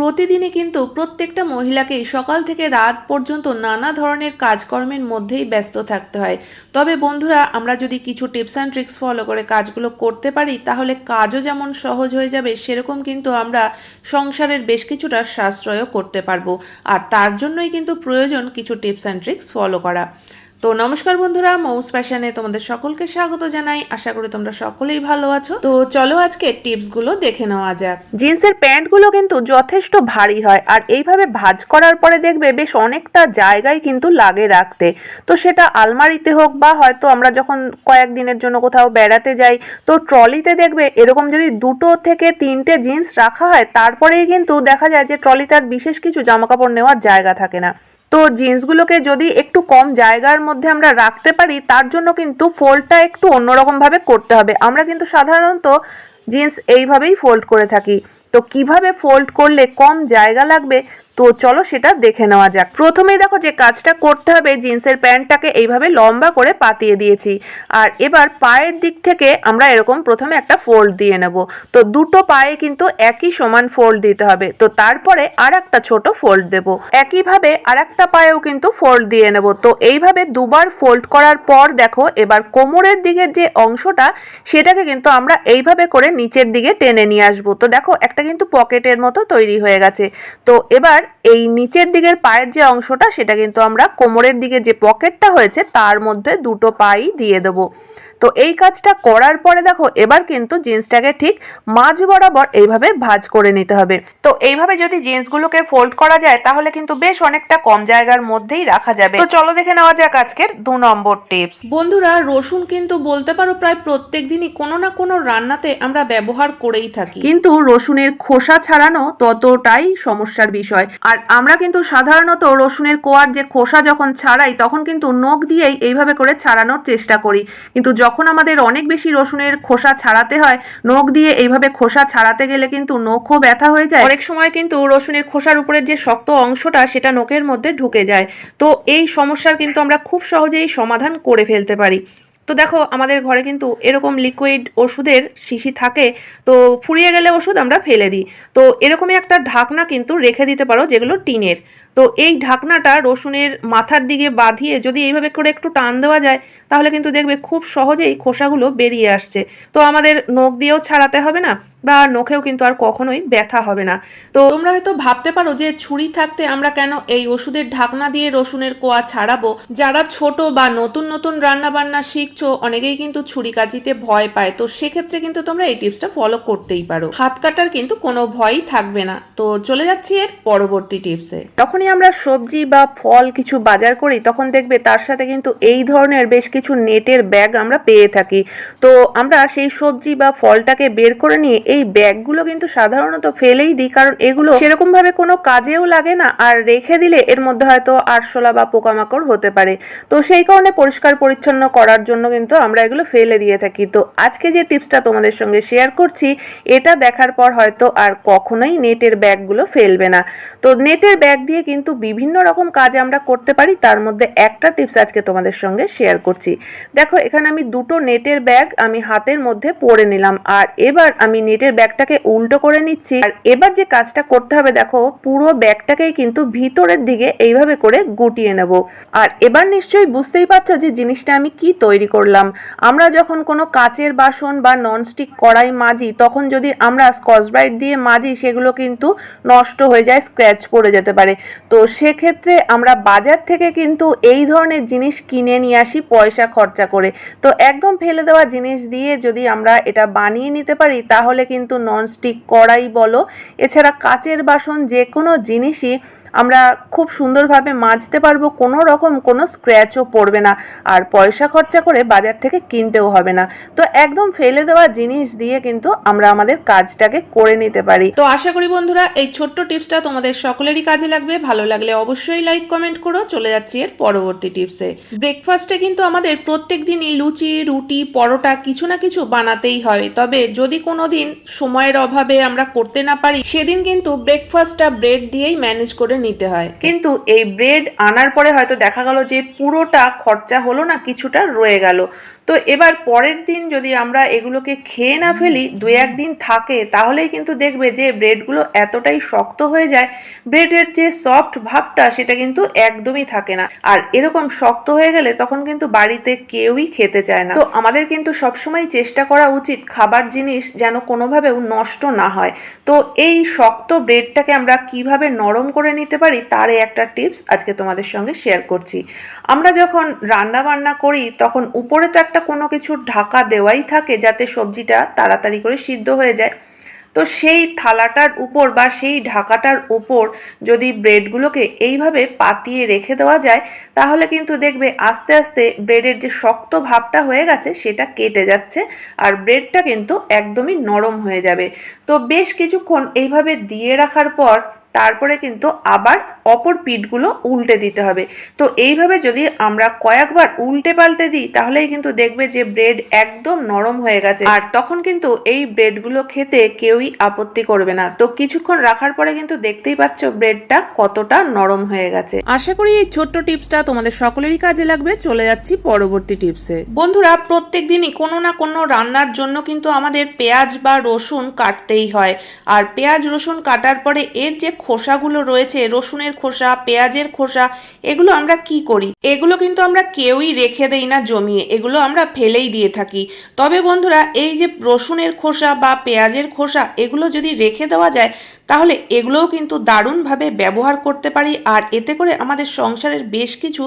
প্রতিদিনই কিন্তু প্রত্যেকটা মহিলাকেই সকাল থেকে রাত পর্যন্ত নানা ধরনের কাজকর্মের মধ্যেই ব্যস্ত থাকতে হয়। তবে বন্ধুরা, আমরা যদি কিছু টিপস অ্যান্ড ট্রিক্স ফলো করে কাজগুলো করতে পারি, তাহলে কাজও যেমন সহজ হয়ে যাবে, সেরকম কিন্তু আমরা সংসারের বেশ কিছুটা সাশ্রয়ও করতে পারব। আর তার জন্যই কিন্তু প্রয়োজন কিছু টিপস অ্যান্ড ট্রিক্স ফলো করা। তো নমস্কার বন্ধুরা, মৌস ফ্যাশনে তোমাদের সকলকে স্বাগত জানাই। আশা করি তোমরা সকলেই ভালো আছো। তো চলো আজকে টিপসগুলো দেখে নেওয়া যাক। জিন্সের প্যান্টগুলো কিন্তু যথেষ্ট ভারী হয় আর এইভাবে ভাঁজ করার পরে দেখবে বেশ অনেকটা জায়গায় কিন্তু লাগে রাখতে। তো সেটা আলমারিতে হোক বা হয়তো আমরা যখন কয়েকদিনের জন্য কোথাও বেড়াতে যাই, তো ট্রলিতে দেখবে এরকম যদি দুটো থেকে তিনটে জিন্স রাখা হয়, তারপরেই কিন্তু দেখা যায় যে ট্রলিতে আর বিশেষ কিছু জামাকাপড় নেওয়ার জায়গা থাকে না। তো জিন্সগুলোকে যদি একটু কম জায়গার মধ্যে আমরা রাখতে পারি, তার জন্য কিন্তু ফোল্ডটা একটু অন্যরকমভাবে করতে হবে। আমরা কিন্তু সাধারণত জিন্স এইভাবেই ফোল্ড করে থাকি। তো কীভাবে ফোল্ড করলে কম জায়গা লাগবে তো চলো সেটা দেখে নেওয়া যাক। প্রথমেই দেখো যে কাজটা করতে হবে, জিন্সের প্যান্টটাকে এইভাবে লম্বা করে পাতিয়ে দিয়েছি। আর এবার পায়ের দিক থেকে আমরা এরকম প্রথমে একটা ফোল্ড দিয়ে নেব। তো দুটো পায়ে কিন্তু একই সমান ফোল্ড দিতে হবে। তো তারপরে আর একটা ছোট ফোল্ড দেব। একইভাবে আর একটা পায়েও কিন্তু ফোল্ড দিয়ে নেব। তো এইভাবে দুবার ফোল্ড করার পর দেখো, এবার কোমরের দিকের যে অংশটা, সেটাকে কিন্তু আমরা এইভাবে করে নিচের দিকে টেনে নিয়ে আসব। তো দেখো, একটা কিন্তু পকেটের মতো তৈরি হয়ে গেছে। তো এবার এই নিচের দিকের পায়ের যে অংশটা, সেটা কিন্তু আমরা কোমরের দিকে যে পকেটটা হয়েছে, তার মধ্যে দুটো পাই দিয়ে দেবো। তো এই কাজটা করার পরে দেখো এবার কিন্তু জিন্সটাকে ঠিক মাঝ বরাবর এইভাবে ভাজ করে নিতে হবে। তো এইভাবে যদি জিন্সগুলোকে ফোল্ড করা যায় তাহলে কিন্তু বেশ অনেকটা কম জায়গার মধ্যেই রাখা যাবে। তো চলো দেখে নেওয়া যাক আজকের দু নম্বর টিপস বন্ধুরা রসুন কিন্তু বলতে পারো প্রায় প্রত্যেক দিনই কোনো না কোনো রান্নাতে আমরা ব্যবহার করেই থাকি। কিন্তু রসুনের খোসা ছাড়ানো ততটাই সমস্যার বিষয়। আর আমরা কিন্তু সাধারণত রসুনের কোয়ার যে খোসা যখন ছাড়াই তখন কিন্তু নখ দিয়েই এইভাবে করে ছাড়ানোর চেষ্টা করি। কিন্তু যখন আমাদের অনেক বেশি রসুনের খোসা ছাড়াতে হয়, নখ দিয়ে এইভাবে খোসা ছাড়াতে গেলে কিন্তু নখও ব্যথা হয়ে যায়। অনেক সময় কিন্তু রসুনের খোসার উপরের যে শক্ত অংশটা, সেটা নখের মধ্যে ঢুকে যায়। তো এই সমস্যার কিন্তু আমরা খুব সহজেই সমাধান করে ফেলতে পারি। তো দেখো, আমাদের ঘরে কিন্তু এরকম লিকুইড ওষুধের শিশি থাকে, তো ফুরিয়ে গেলে ওষুধ আমরা ফেলে দিই। তো এরকমই একটা ঢাকনা কিন্তু রেখে দিতে পারো, যেগুলো টিনের। তো এই ঢাকনাটা রসুনের মাথার দিকে বাঁধিয়ে যদি এইভাবে করে একটু টান দেওয়া যায়, তাহলে কিন্তু দেখবে খুব সহজেই খোসাগুলো বেরিয়ে আসছে। তো আমাদের নখ দিয়েও ছাড়াতে হবে না, বা নখেও কিন্তু আর কখনোই ব্যথা হবে না। তো তোমরা হয়তো ভাবতে পারো যে ছুরি থাকতে আমরা কেন এই ওষুধের ঢাকনা দিয়ে রসুনের কোয়া ছাড়াবো? যারা ছোট বা নতুন নতুন রান্না বান্না শিখছো অনেকেই কিন্তু ছুরি কাজিতে ভয় পায়। তো সেক্ষেত্রে কিন্তু তোমরা এই টিপসটা ফলো করতেই পারো। হাত কাটার কিন্তু কোনো ভয়ই থাকবে না। তো চলে যাচ্ছি এর পরবর্তী টিপসে। যখনই আমরা সবজি বা ফল কিছু বাজার করি, তখন দেখবে তার সাথে কিন্তু এই ধরনের বেশ কিছু নেটের ব্যাগ আমরা পেয়ে থাকি। তো আমরা সেই সবজি বা ফলটাকে বের করে নিয়ে এই ব্যাগগুলো কিন্তু সাধারণত ফেলেই দিই, কারণ এগুলো সেরকম ভাবে কোনো কাজেও লাগে না আর রেখে দিলে এর মধ্যে হয়তো আরশোলা বা পোকামাকড় হতে পারে। তো সেই কারণে পরিষ্কার পরিচ্ছন্ন করার জন্য কিন্তু আমরা এগুলো ফেলে দিয়ে থাকি। তো আজকে যে টিপসটা তোমাদের সঙ্গে শেয়ার করছি, এটা দেখার পর হয়তো আর কখনোই নেটের ব্যাগগুলো ফেলবে না। তো নেটের ব্যাগ দিয়ে কিন্তু বিভিন্ন রকম কাজ আমরা করতে পারি, তার মধ্যে একটা টিপস আজকে তোমাদের সঙ্গে শেয়ার করছি। দেখো, এখানে আমি দুটো নেটের ব্যাগ আমি হাতের মধ্যে পরে নিলাম, আর এবার আমি নেটের ব্যাগটাকে উল্টো করে নিচ্ছি। আর এবার যে কাজটা করতে হবে, দেখো, পুরো ব্যাগটাকেই কিন্তু ভিতরের দিকে এইভাবে করে গুটিয়ে নেব। আর এবার নিশ্চয়ই বুঝতেই পারছ যে জিনিসটা আমি কি তৈরি করলাম। আমরা যখন কোনো কাচের বাসন বা ননস্টিক কড়াই মাজি, তখন যদি আমরা স্কচ ব্রাইট দিয়ে মাজি, সেগুলো কিন্তু নষ্ট হয়ে যায় স্ক্র্যাচ পড়ে যেতে পারে। তো সেক্ষেত্রে আমরা বাজার থেকে কিন্তু এই ধরনের জিনিস কিনে নিয়ে আসি পয়সা খরচা করে। তো একদম ফেলে দেওয়া জিনিস দিয়ে যদি আমরা এটা বানিয়ে নিতে পারি, তাহলে কিন্তু ননস্টিক কড়াই বলো, এছাড়া কাচের বাসন যে কোনো জিনিসই আমরা খুব সুন্দরভাবে মাজতে পারব, কোনো রকম কোনো স্ক্র্যাচও পড়বে না। আর পয়সা খরচা করে বাজার থেকে কিনতেও হবে না। তো একদম ফেলে দেওয়া জিনিস দিয়ে কিন্তু আমরা আমাদের কাজটাকে করে নিতে পারি। তো আশা করি বন্ধুরা, এই ছোট্ট টিপসটা তোমাদের সকলেরই কাজে লাগবে। ভালো লাগলে অবশ্যই লাইক কমেন্ট করো। চলে যাচ্ছি এর পরবর্তী টিপসে। ব্রেকফাস্টে কিন্তু আমাদের প্রত্যেক দিনই লুচি, রুটি, পরোটা কিছু না কিছু বানাতেই হয়। তবে যদি কোনো দিন সময়ের অভাবে আমরা করতে না পারি, সেদিন কিন্তু ব্রেকফাস্টটা ব্রেড দিয়েই ম্যানেজ করে নিতে হয়। কিন্তু এই ব্রেড আনার পরে হয়তো দেখা গেল যে পুরোটা খরচা হলো না, কিছুটা রয়ে গেল। তো এবার পরের দিন যদি আমরা এগুলোকে খেয়ে না ফেলি দু একদিন থাকে, তাহলেই কিন্তু দেখবে যে ব্রেডগুলো এতটাই শক্ত হয়ে যায় ব্রেডের যে সফট ভাবটা সেটা কিন্তু একদমই থাকে না। আর এরকম শক্ত হয়ে গেলে তখন কিন্তু বাড়িতে কেউই খেতে চায় না। তো আমাদের কিন্তু সবসময় চেষ্টা করা উচিত খাবার জিনিস যেন কোনোভাবেও নষ্ট না হয়। তো এই শক্ত ব্রেডটাকে আমরা কীভাবে নরম করে নিতে পারি, তারই একটা টিপস আজকে তোমাদের সঙ্গে শেয়ার করছি। আমরা যখন রান্না বান্না করি, তখন উপরে তো একটা কোনো কিছু ঢাকা দেওয়াই থাকে যাতে সবজিটা তাড়াতাড়ি করে সিদ্ধ হয়ে যায়। তো সেই থালাটার উপর বা সেই ঢাকাটার উপর যদি ব্রেডগুলোকে এইভাবে পাতিয়ে রেখে দেওয়া যায়, তাহলে কিন্তু দেখবে আস্তে আস্তে ব্রেডের যে শক্ত ভাবটা হয়ে গেছে, সেটা কেটে যাচ্ছে আর ব্রেডটা কিন্তু একদমই নরম হয়ে যাবে। তো বেশ কিছুক্ষণ এইভাবে দিয়ে রাখার পর তারপরে কিন্তু আবার অপর পিঠগুলো উল্টে দিতে হবে। তো এইভাবে যদি আমরা কয়েকবার উল্টে পাল্টে দিই, তাহলেই কিন্তু দেখবে যে ব্রেড একদম নরম হয়ে গেছে। আর তখন কিন্তু এই ব্রেডগুলো খেতে কেউই আপত্তি করবে না। তো কিছুক্ষণ রাখার পরে কিন্তু দেখতেই পাচ্ছ ব্রেডটা কতটা নরম হয়ে গেছে। আশা করি এই ছোট্ট টিপসটা তোমাদের সকলেরই কাজে লাগবে। চলে যাচ্ছি পরবর্তী টিপসে। বন্ধুরা প্রত্যেক দিনই কোনো না কোনো রান্নার জন্য কিন্তু আমাদের পেঁয়াজ বা রসুন কাটতেই হয়। আর পেঁয়াজ রসুন কাটার পরে এর যে খোসাগুলো রয়েছে, রসুনের খোসা, পেঁয়াজের খোসা, এগুলো আমরা কি করি? এগুলো কিন্তু আমরা কেউই রেখে দেই না জমিয়ে, এগুলো আমরা ফেলেই দিয়ে থাকি। তবে বন্ধুরা, এই যে রসুনের খোসা বা পেঁয়াজের খোসা, এগুলো যদি রেখে দেওয়া যায়, তাহলে এগুলোও কিন্তু দারুণভাবে ব্যবহার করতে পারি আর এতে করে আমাদের সংসারের বেশ কিছু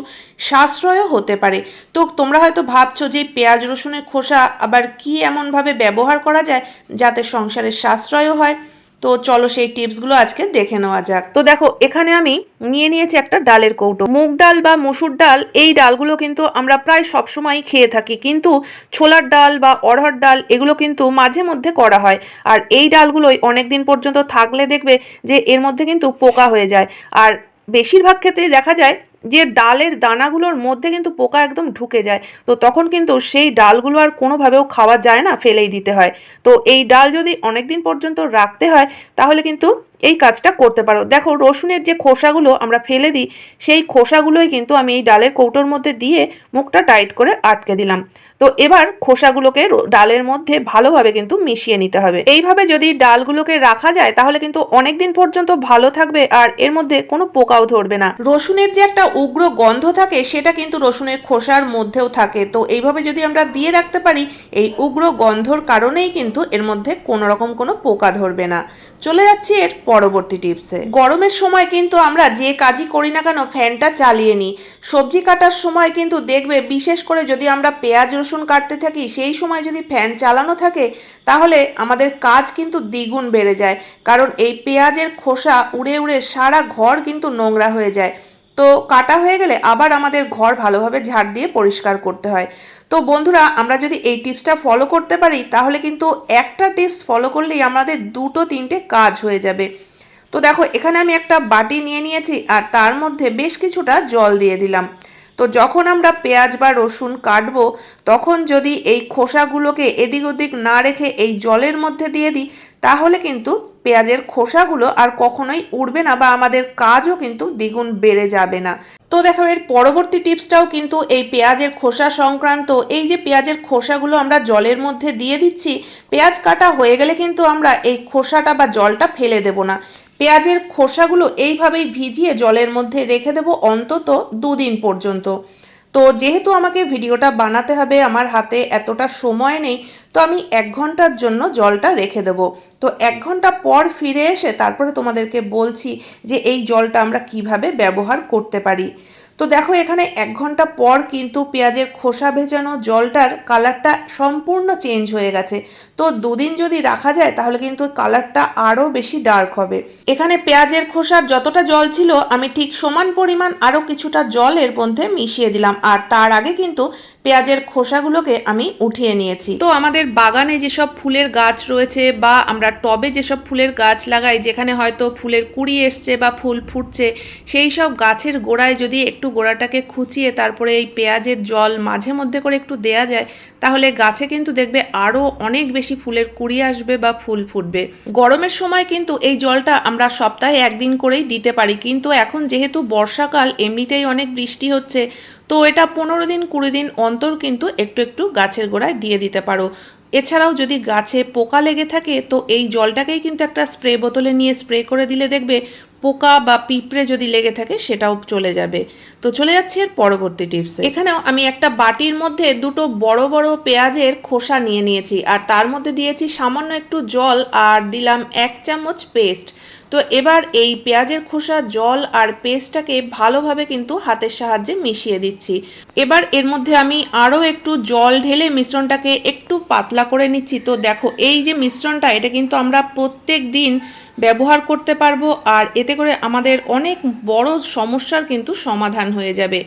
সাশ্রয়ও হতে পারে। তো তোমরা হয়তো ভাবছ যে পেঁয়াজ, রসুনের খোসা আবার কি এমনভাবে ব্যবহার করা যায় যাতে সংসারের সাশ্রয়ও হয়? তো চলো সেই টিপসগুলো আজকে দেখে নেওয়া যাক। তো দেখো, এখানে আমি নিয়ে নিয়েছি একটা ডালের কৌটো। মুগ ডাল বা মসুর ডাল, এই ডালগুলো কিন্তু আমরা প্রায় সবসময় খেয়ে থাকি। কিন্তু ছোলার ডাল বা অড়হর ডাল, এগুলো কিন্তু মাঝে মধ্যে করা হয়। আর এই ডালগুলোই অনেক দিন পর্যন্ত থাকলে দেখবে যে এর মধ্যে কিন্তু পোকা হয়ে যায়। আর বেশিরভাগ ক্ষেত্রেই দেখা যায় যে ডালের দানাগুলোর মধ্যে কিন্তু পোকা একদম ঢুকে যায়, তো তখন কিন্তু সেই ডালগুলো আর কোনোভাবেও খাওয়া যায় না, ফেলেই দিতে হয়। তো এই ডাল যদি অনেক দিন পর্যন্ত রাখতে হয়, তাহলে কিন্তু এই কাজটা করতে পারো। দেখো, রসুনের যে খোসাগুলো আমরা ফেলে দিই, সেই খোসাগুলোই কিন্তু আমি এই ডালের কৌটোর মধ্যে দিয়ে মুখটা টাইট করে আটকে দিলাম। তো এবার খোসাগুলোকে ডালের মধ্যে ভালোভাবে কিন্তু মিশিয়ে নিতে হবে। এইভাবে যদি ডালগুলোকে রাখা যায়, তাহলে কিন্তু অনেক দিন পর্যন্ত ভালো থাকবে আর এর মধ্যে কোনো পোকাও ধরবে না। রসুনের যে একটা উগ্র গন্ধ থাকে, সেটা কিন্তু রসুনের খোসার মধ্যেও থাকে। তো এইভাবে যদি আমরা দিয়ে রাখতে পারি, এই উগ্র গন্ধর কারণেই কিন্তু এর মধ্যে কোনো রকম কোনো পোকা ধরবে না। চলে যাচ্ছি এর পরবর্তী টিপসে গরমের সময় কিন্তু আমরা যে কাজই করি না কেন, ফ্যানটা চালিয়ে নিই। সবজি কাটার সময় কিন্তু দেখবে, বিশেষ করে যদি আমরা পেঁয়াজ, রসুন কাটতে থাকি, সেই সময় যদি ফ্যান চালানো থাকে, তাহলে আমাদের কাজ কিন্তু দ্বিগুণ বেড়ে যায়। কারণ এই পেঁয়াজের খোসা উড়ে উড়ে সারা ঘর কিন্তু নোংরা হয়ে যায়। তো কাটা হয়ে গেলে আবার আমাদের ঘর ভালোভাবে ঝাড় দিয়ে পরিষ্কার করতে হয়। তো বন্ধুরা, আমরা যদি এই টিপসটা ফলো করতে পারি, তাহলে কিন্তু একটা টিপস ফলো করলেই আমাদের দুটো তিনটে কাজ হয়ে যাবে। তো দেখো, এখানে আমি একটা বাটি নিয়ে নিয়েছি আর তার মধ্যে বেশ কিছুটা জল দিয়ে দিলাম। তো যখন আমরা পেঁয়াজ বা রসুন কাটবো, তখন যদি এই খোসাগুলোকে এদিক ওদিক না রেখে এই জলের মধ্যে দিয়ে দিই, তাহলে কিন্তু পেঁয়াজের খোসাগুলো আর কখনোই উড়বে না বা আমাদের কাজও কিন্তু দ্বিগুণ বেড়ে যাবে না। তো দেখো, এর পরবর্তী টিপসটাও কিন্তু এই পেঁয়াজের খোসা সংক্রান্ত, এই যে পেঁয়াজের খোসাগুলো আমরা জলের মধ্যে দিয়ে দিচ্ছি, পেঁয়াজ কাটা হয়ে গেলে কিন্তু আমরা এই খোসাটা বা জলটা ফেলে দেব না। পেঁয়াজের খোসাগুলো এইভাবেই ভিজিয়ে জলের মধ্যে রেখে দেব অন্তত দুদিন পর্যন্ত। তো যেহেতু আমাকে ভিডিওটা বানাতে হবে, আমার হাতে এতটা সময় নেই, তো আমি এক ঘণ্টার জন্য জলটা রেখে দেব। তো এক ঘণ্টা পর ফিরে এসে তারপরে তোমাদেরকে বলছি যে এই জলটা আমরা কীভাবে ব্যবহার করতে পারি। তো দেখো, এখানে এক ঘণ্টা পর কিন্তু পেঁয়াজের খোসা ভেজানো জলটার কালারটা সম্পূর্ণ চেঞ্জ হয়ে গেছে। তো দুদিন যদি রাখা যায়, তাহলে কিন্তু কালারটা আরও বেশি ডার্ক হবে। এখানে পেঁয়াজের খোসার যতটা জল ছিল, আমি ঠিক সমান পরিমাণ আরও কিছুটা জলের মধ্যে মিশিয়ে দিলাম। আর তার আগে কিন্তু পেঁয়াজের খোসাগুলোকে আমি উঠিয়ে নিয়েছি। তো আমাদের বাগানে যেসব ফুলের গাছ রয়েছে বা আমরা টবে যেসব ফুলের গাছ লাগাই, যেখানে হয়তো ফুলের কুড়ি এসছে বা ফুল ফুটছে, সেই সব গাছের গোড়ায় যদি একটু গোড়াটাকে খুঁচিয়ে তারপরে এই পেঁয়াজের জল মাঝে মধ্যে করে একটু দেয়া যায়, তাহলে গাছে কিন্তু দেখবে আরও অনেক বেশি ফুলের কুড়ি আসবে বা ফুল ফুটবে। গরমের সময় কিন্তু এই জলটা আমরা সপ্তাহে একদিন করেই দিতে পারি, কিন্তু এখন যেহেতু বর্ষাকাল, এমনিতেই অনেক বৃষ্টি হচ্ছে তো এটা পনেরো দিন, কুড়ি দিন অন্তর কিন্তু একটু একটু গাছের গোড়ায় দিয়ে দিতে পারো। এছাড়াও যদি গাছে পোকা লেগে থাকে, তো এই জলটাকেই কিন্তু একটা স্প্রে বোতলে নিয়ে স্প্রে করে দিলে দেখবে পোকা বা পিঁপড়ে যদি লেগে থাকে, সেটাও চলে যাবে। তো চলে যাচ্ছি এর পরবর্তী টিপস। এখানেও আমি একটা বাটির মধ্যে দুটো বড় বড় পেঁয়াজের খোসা নিয়ে নিয়েছি, আর তার মধ্যে দিয়েছি সামান্য একটু জল, আর দিলাম এক চামচ পেস্ট। তো এবার এই পেঁয়াজের খোসা, জল আর পেস্টটাকে ভালোভাবে কিন্তু হাতের সাহায্যে মিশিয়ে দিচ্ছি। এবার এর মধ্যে আমি আরও একটু জল ঢেলে মিশ্রণটাকে একটু পাতলা করে নিচ্ছি। তো দেখো, এই যে মিশ্রণটা, এটা কিন্তু আমরা প্রত্যেক দিন ব্যবহার করতে পারব আর এতে করে আমাদের অনেক বড় সমস্যার কিন্তু সমাধান হয়ে যাবে।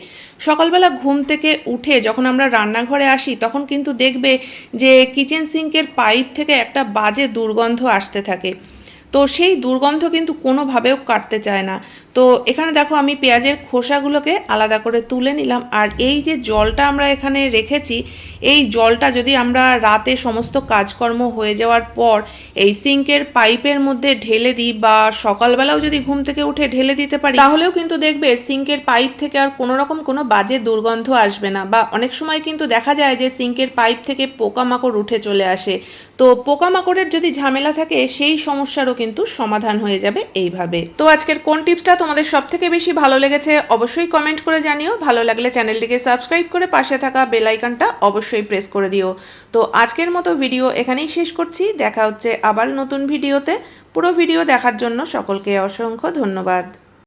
সকালবেলা ঘুম থেকে উঠে যখন আমরা রান্নাঘরে আসি, তখন কিন্তু দেখবে যে কিচেন সিঙ্কের পাইপ থেকে একটা বাজে দুর্গন্ধ আসতে থাকে। তো সেই দুর্গন্ধ কিন্তু কোনোভাবেও কাটতে চায় না। তো এখানে দেখো আমি পেঁয়াজের খোসাগুলোকে আলাদা করে তুলে নিলাম। আর এই যে জলটা আমরা এখানে রেখেছি, এই জলটা যদি আমরা রাতে সমস্ত কাজকর্ম হয়ে যাওয়ার পর এই সিঙ্কের পাইপের মধ্যে ঢেলে দিই বা সকালবেলাও যদি ঘুম থেকে উঠে ঢেলে দিতে পারি, তাহলেও কিন্তু দেখবে সিঙ্কের পাইপ থেকে আর কোনো রকম কোনো বাজে দুর্গন্ধ আসবে না। বা অনেক সময় কিন্তু দেখা যায় যে সিঙ্কের পাইপ থেকে পোকামাকড় উঠে চলে আসে। তো পোকামাকড়ের যদি ঝামেলা থাকে, সেই সমস্যারও কিন্তু সমাধান হয়ে যাবে এইভাবে। তো আজকের কোন টিপসটা তোমাদের সব থেকে বেশি ভালো লেগেছে অবশ্যই কমেন্ট করে জানিও। ভালো লাগলে চ্যানেলটিকে সাবস্ক্রাইব করে পাশে থাকা বেলাইকানটা অবশ্যই প্রেস করে দিও। তো আজকের মতো ভিডিও এখানেই শেষ করছি। দেখা হচ্ছে আবার নতুন ভিডিওতে পুরো ভিডিও দেখার জন্য সকলকে অসংখ্য ধন্যবাদ।